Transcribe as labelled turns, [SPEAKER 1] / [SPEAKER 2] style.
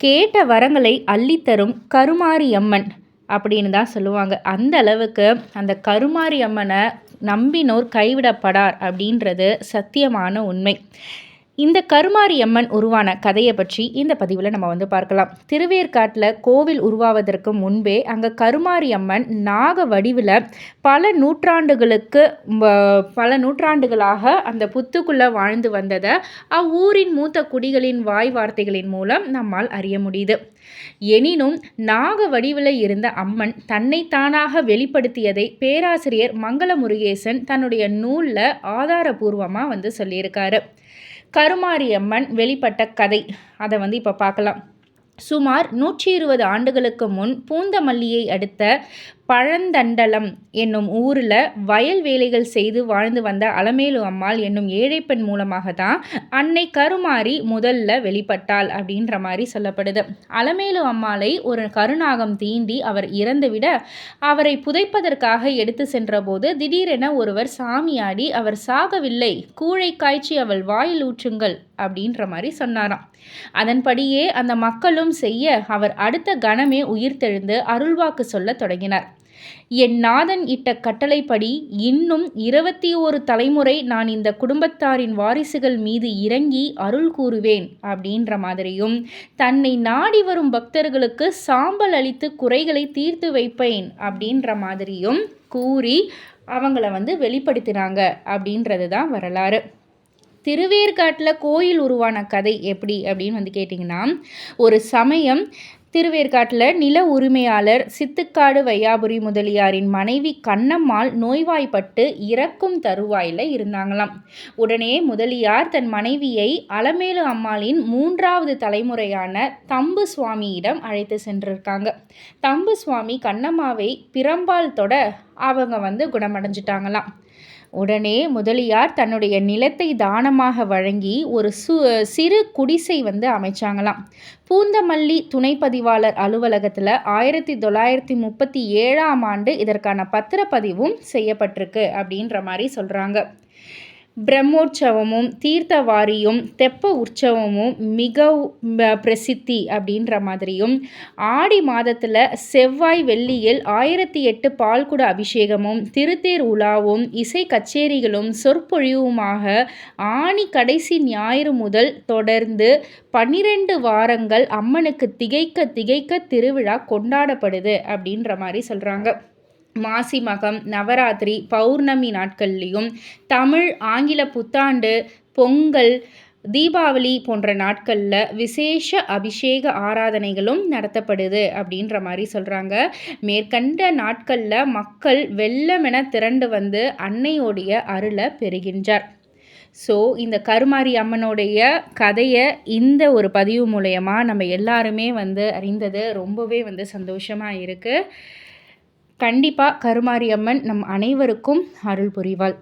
[SPEAKER 1] கேட்ட வரங்களை அள்ளித்தரும் கருமாரி அம்மன் அப்படின்னு தான் சொல்லுவாங்க. அந்த அளவுக்கு அந்த கருமாரி அம்மனை நம்பினோர் கைவிடப்படார் அப்படின்றது சத்தியமான உண்மை. இந்த கருமாரி அம்மன் உருவான கதையை பற்றி இந்த பதிவில் நம்ம வந்து பார்க்கலாம். திருவேற்காட்டில் கோவில் உருவாவதற்கு முன்பே அங்கே கருமாரி அம்மன் நாக வடிவில் பல நூற்றாண்டுகளுக்கு பல நூற்றாண்டுகளாக அந்த புத்துக்குள்ளே வாழ்ந்து வந்ததை அவ்வூரின் மூத்த குடிகளின் வாய் வார்த்தைகளின் மூலம் நம்மால் அறிய முடியுது. எனினும் நாக வடிவில் இருந்த அம்மன் தன்னை தானாக வெளிப்படுத்தியதை பேராசிரியர் மங்கள முருகேசன் தன்னுடைய நூலில் ஆதாரபூர்வமாக வந்து சொல்லியிருக்காரு. கருமாரியம்மன் வெளிப்பட்ட கதை. அதை வந்து இப்போ பார்க்கலாம். சுமார் நூற்றி இருபது ஆண்டுகளுக்கு முன் பூந்தமல்லியை அடுத்த பழந்தண்டலம் என்னும் ஊரில் வயல் வேலைகள் செய்து வாழ்ந்து வந்த அலமேலு அம்மாள் என்னும் ஏழைப்பெண் மூலமாக தான் அன்னை கருமாறி முதல்ல வெளிப்பட்டாள் அப்படின்ற மாதிரி சொல்லப்படுது. அலமேலு அம்மாளை ஒரு கருநாகம் தீண்டி அவர் இறந்துவிட அவரை புதைப்பதற்காக எடுத்து சென்றபோது திடீரென ஒருவர் சாமியாடி அவர் சாகவில்லை கூழை காய்ச்சி அவள் வாயில் ஊற்றுங்கள் அப்படின்ற மாதிரி சொன்னாராம். அதன்படியே அந்த மக்களும் செய்ய அவர் அடுத்த கணமே உயிர்த்தெழுந்து அருள்வாக்கு சொல்ல தொடங்கினார். என் நாதன் இட்ட கட்டளைப்படி இன்னும் இருபத்தி ஒரு தலைமுறை நான் இந்த குடும்பத்தாரின் வாரிசுகள் மீது இறங்கி அருள் கூறுவேன் அப்படின்ற மாதிரியும் தன்னை நாடி வரும் பக்தர்களுக்கு சாம்பல் அளித்து குறைகளை தீர்த்து வைப்பேன் அப்படின்ற மாதிரியும் கூறி அவங்கள வந்து வெளிப்படுத்தினாங்க அப்படின்றது தான் வரலாறு. திருவேற்காட்டில் கோயில் உருவான கதை எப்படி அப்படின்னு வந்து கேட்டிங்கன்னா ஒரு சமயம் திருவேற்காட்டில் நில உரிமையாளர் சித்துக்காடு வையாபுரி முதலியாரின் மனைவி கண்ணம்மாள் நோய்வாய்ப்பட்டு இறக்கும் தருவாயில் இருந்தாங்களாம். உடனே முதலியார் தன் மனைவியை அலமேலு அம்மாளின் மூன்றாவது தலைமுறையான தம்பு சுவாமியிடம் அழைத்து சென்றிருக்காங்க. தம்பு சுவாமி கண்ணம்மாவை பிறம்பால் தொட அவங்க வந்து குணமடைஞ்சிட்டாங்களாம். உடனே முதலியார் தன்னுடைய நிலத்தை தானமாக வழங்கி ஒரு சு சிறு குடிசை வந்து அமைச்சாங்களாம். பூந்தமல்லி துணைப்பதிவாளர் அலுவலகத்தில் ஆயிரத்தி தொள்ளாயிரத்தி முப்பத்தி ஏழாம் ஆண்டு இதற்கான பத்திரப்பதிவும் செய்யப்பட்டிருக்கு அப்படின்ற மாதிரி சொல்கிறாங்க பிரம்மோற்சவமும் தீர்த்தவாரியும் தெப்ப உற்சவமும் மிக பிரசித்தி அப்படின்ற மாதிரியும் ஆடி மாதத்தில் செவ்வாய் வெள்ளியில் ஆயிரத்தி எட்டு பால்குட அபிஷேகமும் திருத்தேர் உலாவும் இசை கச்சேரிகளும் சொற்பொழிவுமாக ஆணி கடைசி ஞாயிறு முதல் தொடர்ந்து பன்னிரெண்டு வாரங்கள் அம்மனுக்கு திகைக்க திகைக்க திருவிழா கொண்டாடப்படுது அப்படின்ற மாதிரி சொல்கிறாங்க மாசி மகம் நவராத்திரி பௌர்ணமி நாட்கள்லேயும் தமிழ் ஆங்கில புத்தாண்டு பொங்கல் தீபாவளி போன்ற நாட்களில் விசேஷ அபிஷேக ஆராதனைகளும் நடத்தப்படுது அப்படின்ற மாதிரி சொல்கிறாங்க மேற்கண்ட நாட்களில் மக்கள் வெள்ளமென திரண்டு வந்து அன்னையோடைய அருளை பெறுகின்றார். ஸோ இந்த கருமாரி அம்மனுடைய கதையை இந்த ஒரு பதிவு மூலயமா நம்ம எல்லாருமே வந்து அறிந்தது ரொம்பவே வந்து சந்தோஷமாக இருக்குது கண்டிப்பாக கருமாரியம்மன் நம் அனைவருக்கும் அருள் புரிவாள்.